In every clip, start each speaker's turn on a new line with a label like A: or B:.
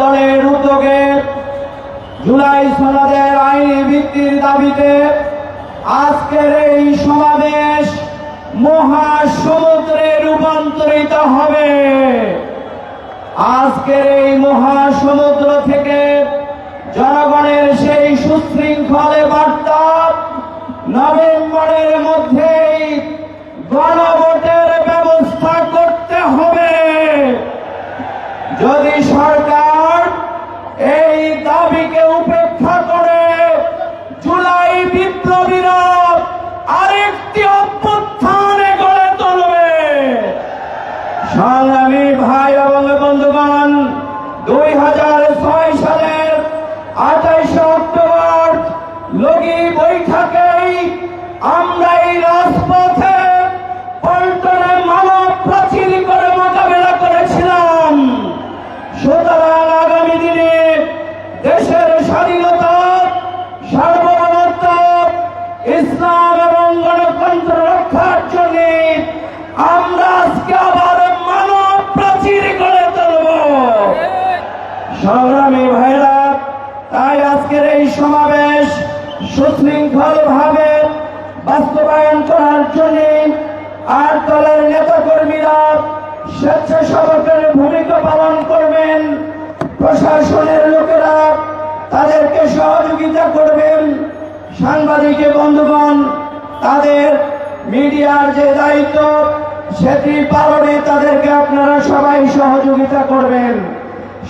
A: দলের উদ্যোগে জুলাই সনদের আইনি ভিত্তির দাবিতে আজকের এই সমাবেশ মহাসমুদ্রে রূপান্তরিত হবে। আজকের এই মহাসমুদ্র থেকে জনগণের সেই সুশৃঙ্খলে বার্তা নভেম্বরের মধ্যেই গণভোটের ব্যবস্থা করতে হবে যদি সরকার এই দাবিকে উপেক্ষা করে জুলাই বিপ্লবীরা আরেকটি অভ্যুত্থানে গড়ে তুলবে সংগ্রামী ভাই এবং বন্ধুগণ দুই হাজার ছয় সালের আঠাইশে অক্টোবর লগি বৈঠকেই আমরা রাজপথে মানব প্রাচীর করে মোকাবেলা আগামী দিনে দেশের স্বাধীনতা জন্য আমরা মানব প্রাচীর করে তুলব। সংগ্রামী ভাইরা, তাই আজকের এই সমাবেশ সুশৃঙ্খল ভাবে বাস্তবায়ন করার জন্য আর দলের নেতা কর্মীরা স্বেচ্ছাসেবকের ভূমিকা পালন করবেন। প্রশাসনের লোকেরা তাদেরকে সহযোগিতা করবেন। সাংবাদিক বন্ধুগণ, তাদের মিডিয়ার যে দায়িত্ব, সেটি পালনে তাদেরকে আপনারা সবাই সহযোগিতা করবেন।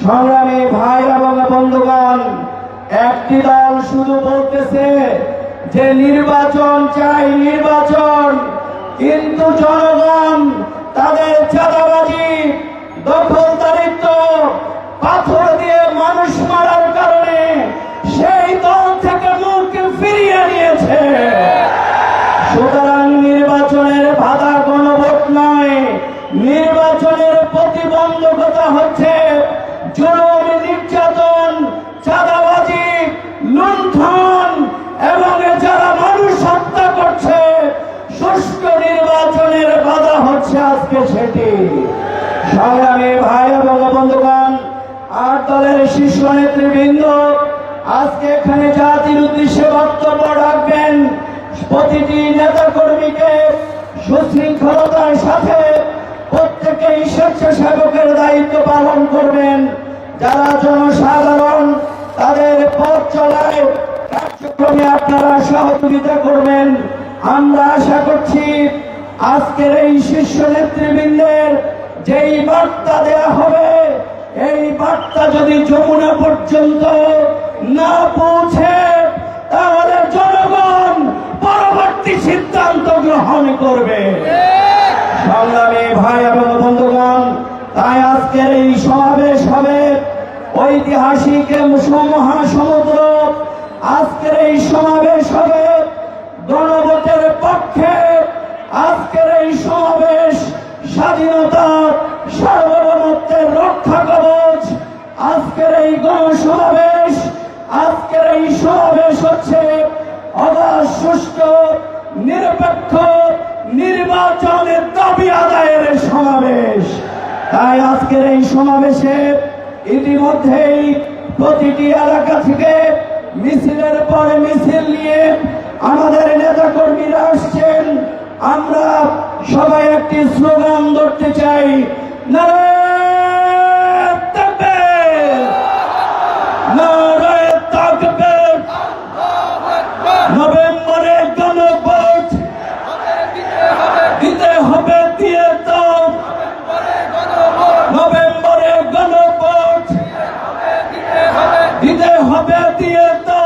A: সংগ্রামী ভাই এবং বন্ধুগণ, একটি দল শুধু বলতেছে যে নির্বাচন চাই নির্বাচন, কিন্তু জনগণ তাদের চাঁদাবাজি, দখলদারিত্ব, পাথর দিয়ে মানুষ মারার কারণে সেই দল থেকে মুখ ফিরিয়ে নিয়েছে। সুতরাং নির্বাচনের বাধা কোনো ভোট নয়, নির্বাচনের প্রতিবন্ধকতা হচ্ছে জুলুম, নির্যাতন, চাঁদাবাজি, লুণ্ঠন যারা মানুষ হত্যা করছে, সুষ্ঠু নির্বাচনের বাধা হচ্ছে আজকে সেটি। সংগ্রামী ভাই এবং আর দলের শীর্ষ নেতৃবৃন্দ, আজকে এখানে জাতির উদ্দেশ্যে বক্তব্য রাখবেন। প্রতিটি নেতা কর্মীকে সুশৃঙ্খলতার সাথে প্রত্যেকেই স্বেচ্ছাসেবকের দায়িত্ব পালন করবেন। যারা জনসাধারণ তাদের পথ চলায় কার্যক্রমে আপনারা সহযোগিতা করবেন। আমরা আশা করছি আজকের এই শীর্ষ নেতৃবৃন্দের যেই বার্তা দেয়া হবে, এই বার্তা যদি যমুনা পর্যন্ত না পৌঁছে, তাহলে জনগণ পরবর্তী সিদ্ধান্ত গ্রহণ করবে। সংগ্রামী ভাই এবং বন্ধুগণ, তাই আজকের এই সমাবেশ হবে ঐতিহাসিক মহাসমুদ্র আজকের এই সমাবেশ হবে গণভোটের পক্ষে। আজকের এই সমাবেশ স্বাধীনতা, সার্বভৌমত্বের রক্ষা কবচ। আজকের এই গণসমাবেশ, আজকের এই সমাবেশ হচ্ছে অবাধ সুষ্ঠু, নিরপেক্ষ নির্বাচনের দাবি আদায়ের সমাবেশ। তাই আজকের এই সমাবেশে ইতিমধ্যেই প্রতিটি এলাকা থেকে মিছিলের পরে মিছিল নিয়ে আমাদের নেতা কর্মীরা আসছেন। আমরা সবাই একটি স্লোগান ধরতে চাই। নারায়ণ হবে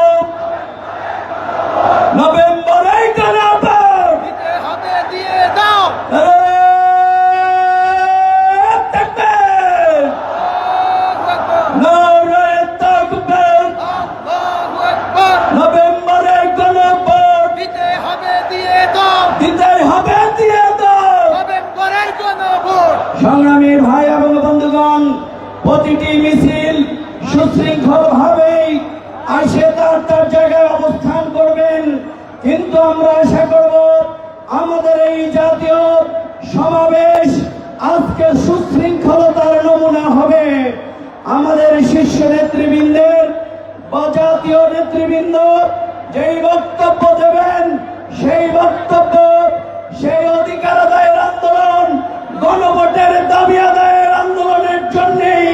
A: আসে তার তার জায়গায় অবস্থান করবেন। কিন্তু আমরা আশা করব আমাদের এই জাতীয় সমাবেশ আজকে সুশৃঙ্খলতার নমুনা হবে। আমাদের শীর্ষ নেতৃবৃন্দের বা জাতীয় নেতৃবৃন্দ যেই বক্তব্য দেবেন, সেই বক্তব্য, সেই অধিকার আদায়ের আন্দোলন, গণভোটের দাবি আদায়ের আন্দোলনের জন্যেই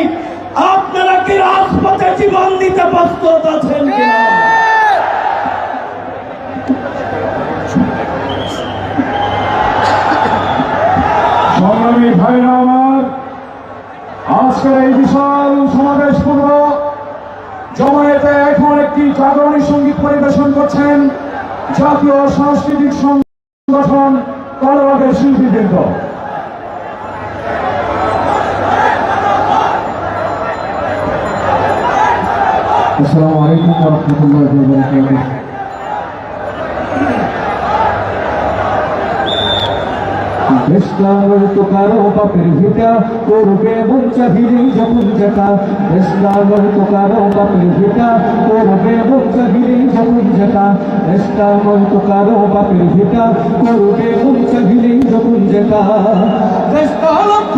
A: আপনারা কি রাজপথে জীবন দিতে প্রস্তুত আছেন কিনা
B: সংগ্রামী ভাইরা আমার আজকের এই বিশাল সমাবেশ পূর্ব জমায়েতে এখন একটি জাগরণী সংগীত পরিবেশন করছেন জাতীয় সাংস্কৃতিক সংগঠন কলবাগের শিল্পীবৃন্দ। আসসালামু আলাইকুম ওয়া রাহমাতুল্লাহি ওয়া বরকাতুহ। ইসলামের তো কারও বাপের ভিটা করবে মন চাহিলেই যখন যেটা ইসলামের তো কারও বাপের ভিটা করবে মন চাহিলেই যখন যেটা ইসলামের তো কারও বাপের ভিটা করবে মন চাহিলেই যখন যেটা
A: দেশটা লক্ষ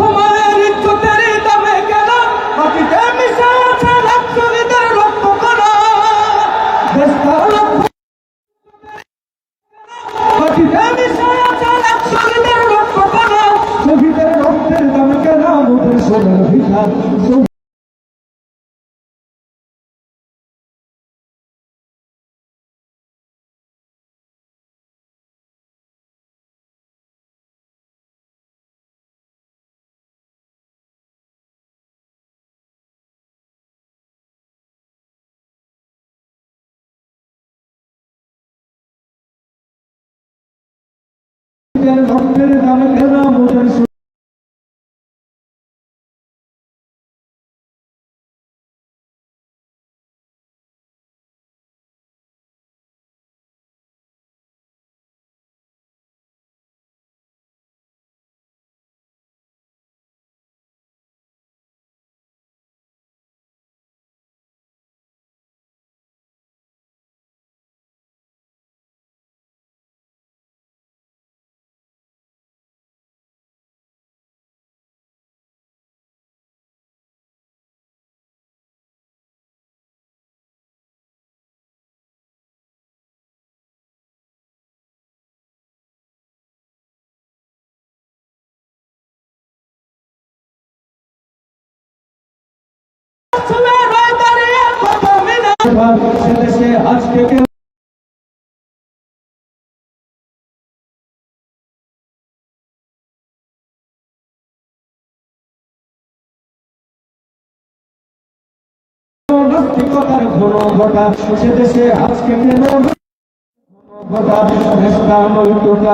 B: রক্তের দামে কেন মোদের
A: মিনা
B: সেদেশে আজকে নাস্তিকতার ঘন ঘটা সে দেশে আজকে কেন ঘটা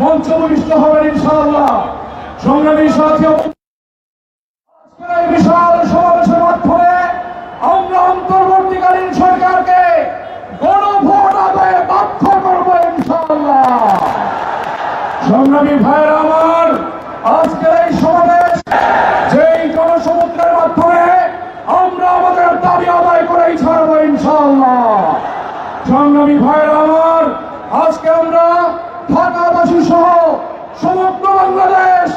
B: মঞ্চ ভূমিষ্ঠ হবেন ইনশাআল্লাহ। সংগ্রামী সাথী বিশাল সমাবেশের মাধ্যমে আমরা অন্তর্বর্তীকালীন সরকারকে গণভোট আদায়ে বাধ্য করব ইনশাআল্লাহ। সংগ্রামী ভাইয়ের আমার, আজকের এই সমাবেশ যেই জনসমুদ্রের মাধ্যমে আমরা আমাদের দাবি আদায় করেই ছাড়বো ইনশাআল্লাহ। সংগ্রামী ভাইয়ের আমার, আজকে আমরা ঢাকাবাসী সহ সমগ্র বাংলাদেশ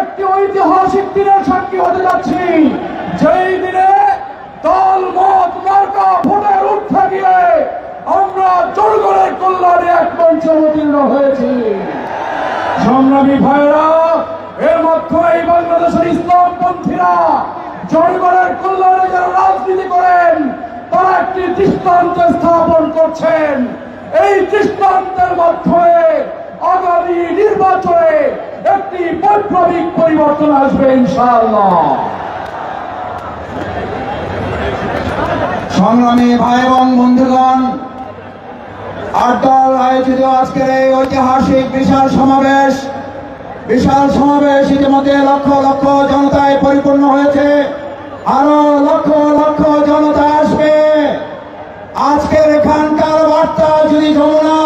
B: একটি ঐতিহাসিক দিনের সাক্ষী হতে যাচ্ছি। যেই দিনে দল, মত, মার্কা, ভোটের উঠে গিয়ে আমরা জনগণের কল্যাণে এক মঞ্চে অবতীর্ণ হয়েছি। সংগ্রামী ভাইরা এর মাধ্যমে এই বাংলাদেশের ইসলামপন্থীরা
A: জনগণের কল্যাণে যারা রাজনীতি করেন, তারা একটি দৃষ্টান্ত স্থাপন করছেন। এই দৃষ্টান্তের মাধ্যমে আগামী নির্বাচনে একটি বৈপ্লবিক পরিবর্তন আসবে, ইনশাআল্লাহ।
C: সংগ্রামী ভাই এবং বন্ধুগণ, আট আয়োজিত আজকের এই ঐতিহাসিক বিশাল সমাবেশ। বিশাল সমাবেশ ইতিমধ্যে লক্ষ লক্ষ জনতায় পরিপূর্ণ হয়েছে। আরও লক্ষ লক্ষ জনতা আসবে আজকের এখানকার বার্তা যদি যমুনা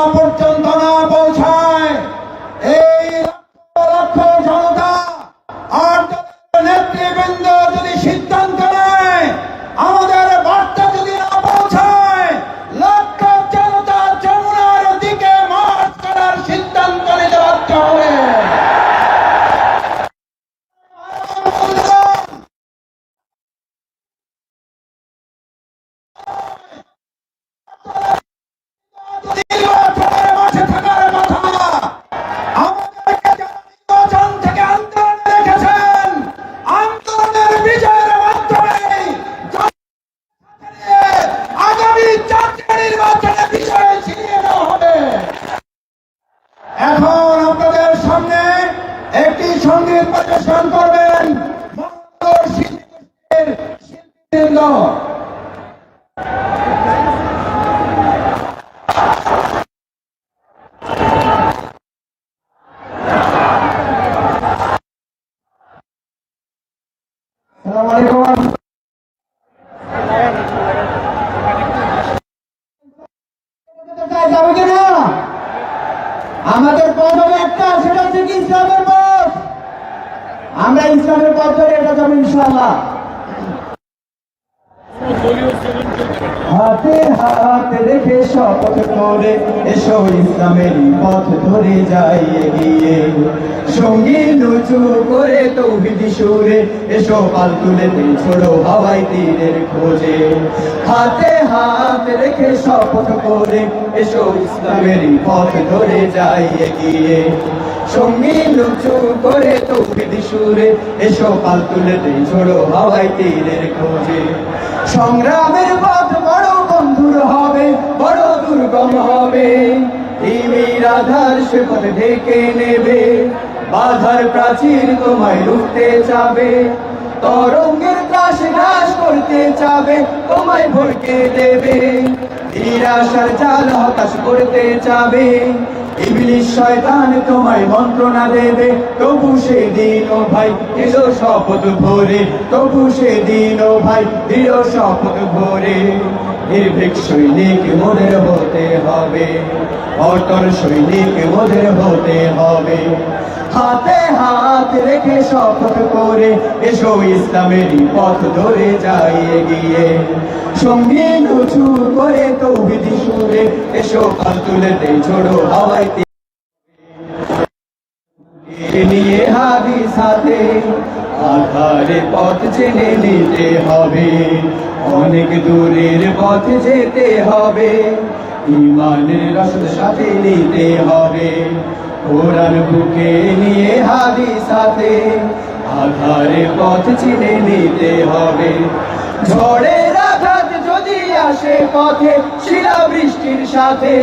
C: সংগীত পরিবেশন করবেন আমাদের পথ একটা সেটা হচ্ছে কি ইসলামের আমরা ইসলামের পথ ধরে এটা যাব ইনশাআল্লাহ। হাতে হাত রেখে শপথ করে এসো ইসলামের পথ ধরে যাই এগিয়ে। সঙ্গী লুচু করে তৌহিদি সুরে এসো পাল তুলে ছোড়ো হাওয়াই তীরের খোঁজে। হাতে হাত রেখে শপথ করে এসো ইসলামের পথ ধরে যাই এগিয়ে। সঙ্গী লুচু করে তৌহিদি সুরে, এসো পাল তুলে দিন ছোড়ো হাওয়াই তীরের খোঁজে। সংগ্রামের পথ বড় বন্ধুর হবে, বড় দুর্গম হবে। তিমির আধার সে পথ ঢেকে নেবে, বাধার প্রাচীর তোমায় রুখতে চাবে। তরঙ্গের ত্রাস নাশ করতে চাবে, তোমায় ভরকে দেবে। নিরাশার জাল হতাশ করতে চাবে। ইবলিশ শয়তান তোমায় মন্ত্রণা দেবে। তবু সেদিন ও ভাই দৃঢ় শপথ ভরে। তবু সেদিন ও ভাই দৃঢ় শপথ ভরে। নির্ভীক সৈনিক মোদের হতে হবে। অটল সৈনিক মোদের হতে হবে। হাতে হাত রেখে শপথ করে এসো ইসলামের পথ ধরে যাই এগিয়ে। সঙ্গে উঁচু করে তৌহিদি সুরে এসো কাল তুলে দে ছোড়ো হাওয়াই নিয়ে হাদি সাথে আধারে পথ জেনে নিতে হবে। অনেক দূরের পথ যেতে হবে। ইমানের রসদ সাথে নিতে হবে। কোরআন বুকে নিয়ে হাদি সাথে আধারে পথ চিনে নিতে হবে। ঝড়ের আঘাত যদি আসে পথে শিলা বৃষ্টির সাথে